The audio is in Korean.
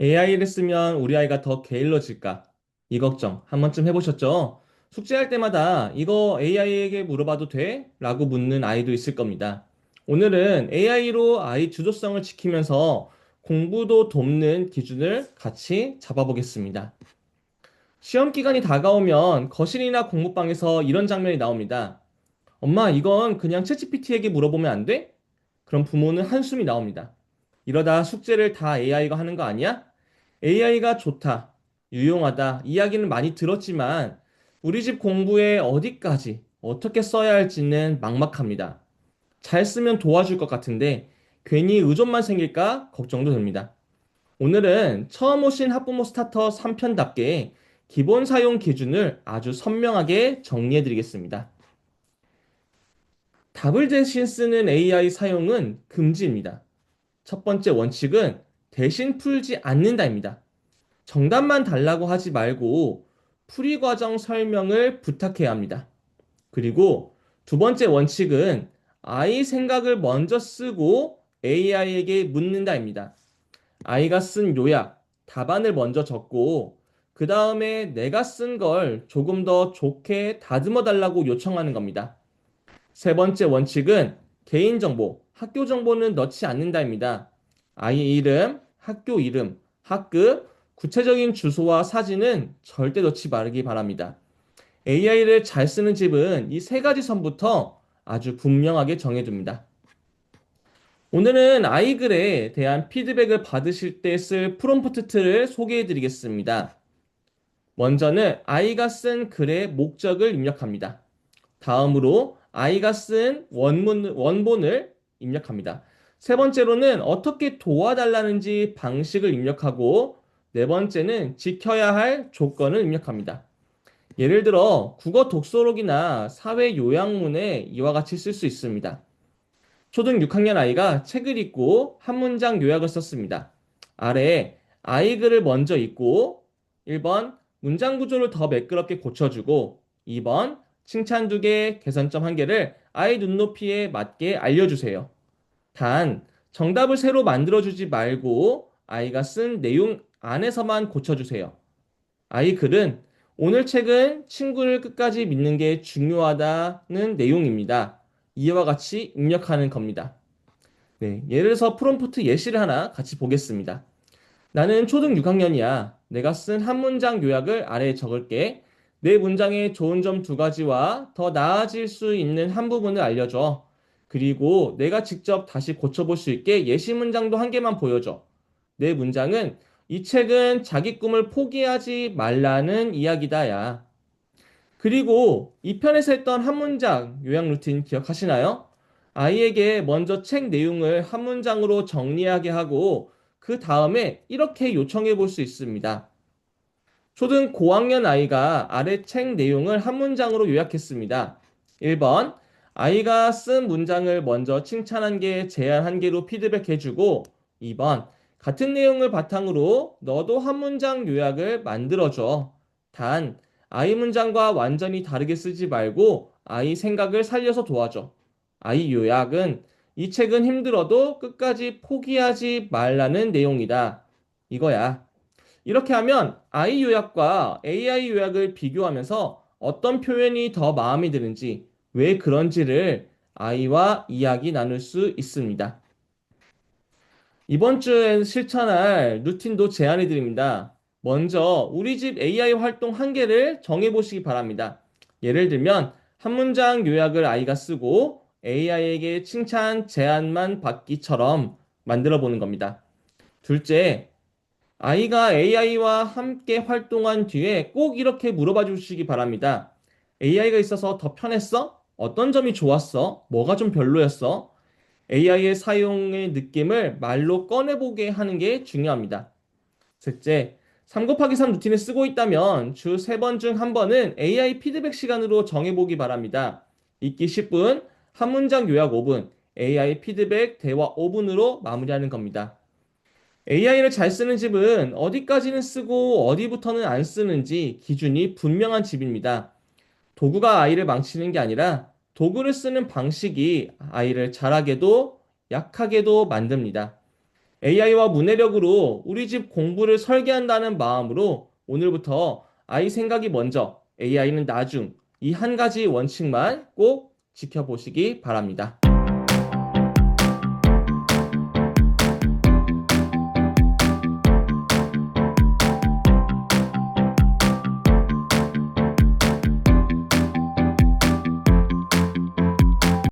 AI를 쓰면 우리 아이가 더 게을러질까? 이 걱정 한 번쯤 해보셨죠? 숙제할 때마다 이거 AI에게 물어봐도 돼? 라고 묻는 아이도 있을 겁니다. 오늘은 AI로 아이 주도성을 지키면서 공부도 돕는 기준을 같이 잡아보겠습니다. 시험 기간이 다가오면 거실이나 공부방에서 이런 장면이 나옵니다. 엄마, 이건 그냥 챗GPT에게 물어보면 안 돼? 그럼 부모는 한숨이 나옵니다. 이러다 숙제를 다 AI가 하는 거 아니야? AI가 좋다, 유용하다, 이야기는 많이 들었지만 우리 집 공부에 어디까지 어떻게 써야 할지는 막막합니다. 잘 쓰면 도와줄 것 같은데 괜히 의존만 생길까 걱정도 됩니다. 오늘은 처음 오신 학부모 스타터 3편답게 기본 사용 기준을 아주 선명하게 정리해 드리겠습니다. 답을 대신 쓰는 AI 사용은 금지입니다. 첫 번째 원칙은 대신 풀지 않는다입니다. 정답만 달라고 하지 말고 풀이 과정 설명을 부탁해야 합니다. 그리고 두 번째 원칙은 아이 생각을 먼저 쓰고 AI에게 묻는다입니다. 아이가 쓴 요약, 답안을 먼저 적고 그 다음에 내가 쓴 걸 조금 더 좋게 다듬어 달라고 요청하는 겁니다. 세 번째 원칙은 개인정보, 학교 정보는 넣지 않는다입니다. 아이 이름, 학교 이름, 학급, 구체적인 주소와 사진은 절대 넣지 말기 바랍니다. AI를 잘 쓰는 집은 이 세 가지 선부터 아주 분명하게 정해둡니다. 오늘은 아이글에 대한 피드백을 받으실 때 쓸 프롬프트 틀을 소개해 드리겠습니다. 먼저는 아이가 쓴 글의 목적을 입력합니다. 다음으로 아이가 쓴 원문, 원본을 입력합니다. 세 번째로는 어떻게 도와달라는지 방식을 입력하고 네 번째는 지켜야 할 조건을 입력합니다. 예를 들어 국어 독서록이나 사회 요약문에 이와 같이 쓸 수 있습니다. 초등 6학년 아이가 책을 읽고 한 문장 요약을 썼습니다. 아래에 아이 글을 먼저 읽고 1번 문장 구조를 더 매끄럽게 고쳐주고 2번 칭찬 두 개, 개선점 한 개를 아이 눈높이에 맞게 알려주세요. 단, 정답을 새로 만들어주지 말고 아이가 쓴 내용 안에서만 고쳐주세요. 아이 글은 오늘 책은 친구를 끝까지 믿는 게 중요하다는 내용입니다. 이와 같이 입력하는 겁니다. 네, 예를 들어서 프롬프트 예시를 하나 같이 보겠습니다. 나는 초등 6학년이야. 내가 쓴 한 문장 요약을 아래에 적을게. 내 문장의 좋은 점 두 가지와 더 나아질 수 있는 한 부분을 알려줘. 그리고 내가 직접 다시 고쳐볼 수 있게 예시 문장도 한 개만 보여줘. 내 문장은 이 책은 자기 꿈을 포기하지 말라는 이야기다, 야. 그리고 이 편에서 했던 한 문장 요약 루틴 기억하시나요? 아이에게 먼저 책 내용을 한 문장으로 정리하게 하고 그 다음에 이렇게 요청해 볼 수 있습니다. 초등 고학년 아이가 아래 책 내용을 한 문장으로 요약했습니다. 1번, 아이가 쓴 문장을 먼저 칭찬한 개, 제안 한 개로 피드백해 주고, 2번, 같은 내용을 바탕으로 너도 한 문장 요약을 만들어줘. 단, 아이 문장과 완전히 다르게 쓰지 말고 아이 생각을 살려서 도와줘. 아이 요약은 이 책은 힘들어도 끝까지 포기하지 말라는 내용이다. 이거야. 이렇게 하면 아이 요약과 AI 요약을 비교하면서 어떤 표현이 더 마음에 드는지, 왜 그런지를 아이와 이야기 나눌 수 있습니다. 이번 주에 실천할 루틴도 제안해 드립니다. 먼저 우리 집 AI 활동 한 개를 정해 보시기 바랍니다. 예를 들면 한 문장 요약을 아이가 쓰고 AI에게 칭찬 제안만 받기처럼 만들어 보는 겁니다. 둘째, 아이가 AI와 함께 활동한 뒤에 꼭 이렇게 물어봐 주시기 바랍니다. AI가 있어서 더 편했어? 어떤 점이 좋았어? 뭐가 좀 별로였어? AI의 사용의 느낌을 말로 꺼내보게 하는 게 중요합니다. 셋째, 3 곱하기 3 루틴을 쓰고 있다면 주 3번 중 1번은 AI 피드백 시간으로 정해보기 바랍니다. 읽기 10분, 한 문장 요약 5분, AI 피드백 대화 5분으로 마무리하는 겁니다. AI를 잘 쓰는 집은 어디까지는 쓰고 어디부터는 안 쓰는지 기준이 분명한 집입니다. 도구가 아이를 망치는 게 아니라 도구를 쓰는 방식이 아이를 잘하게도 약하게도 만듭니다. AI와 문해력으로 우리 집 공부를 설계한다는 마음으로 오늘부터 아이 생각이 먼저, AI는 나중, 이 한 가지 원칙만 꼭 지켜보시기 바랍니다.